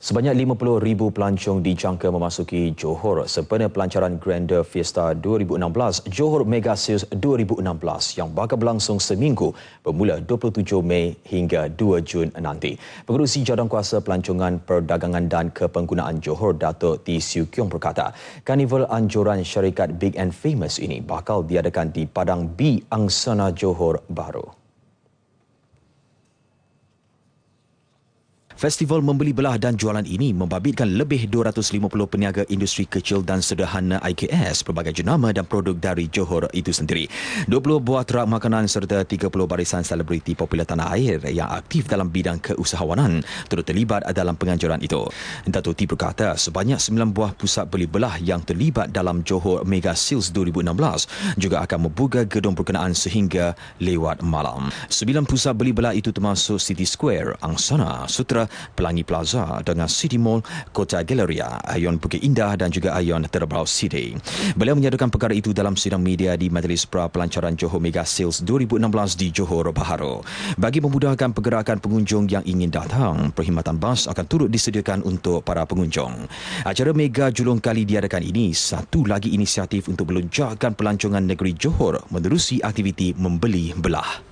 Sebanyak 50,000 pelancong dijangka memasuki Johor sempena pelancaran Grander Fiesta 2016 Johor Mega Sales 2016 yang bakal berlangsung seminggu bermula 27 Mei hingga 2 Jun nanti. Pengerusi Jaduangkuasa Pelancongan Perdagangan dan Kepenggunaan Johor Datuk T. Siu Kiong berkata, Karnival anjuran syarikat Big and Famous ini bakal diadakan di Padang B Angsana Johor Bahru. Festival membeli belah dan jualan ini membabitkan lebih 250 peniaga industri kecil dan sederhana IKS pelbagai jenama dan produk dari Johor itu sendiri. 20 buah truk makanan serta 30 barisan selebriti popular tanah air yang aktif dalam bidang keusahawanan turut terlibat dalam penganjuran itu. Datuk T berkata sebanyak 9 buah pusat beli belah yang terlibat dalam Johor Mega Sales 2016 juga akan membuka gedung berkenaan sehingga lewat malam. 9 pusat beli belah itu termasuk City Square, Angsana, Sutra, Pelangi Plaza dengan City Mall, Kota Galleria, Ayon Bukit Indah dan juga Ayon Terbau City. Beliau menyadukan perkara itu dalam sidang media di Majlis Pra Pelancaran Johor Mega Sales 2016 di Johor Bahru. Bagi memudahkan pergerakan pengunjung yang ingin datang, perkhidmatan bas akan turut disediakan untuk para pengunjung. Acara Mega Julung Kali diadakan ini satu lagi inisiatif untuk melonjakkan pelancongan negeri Johor menerusi aktiviti membeli belah.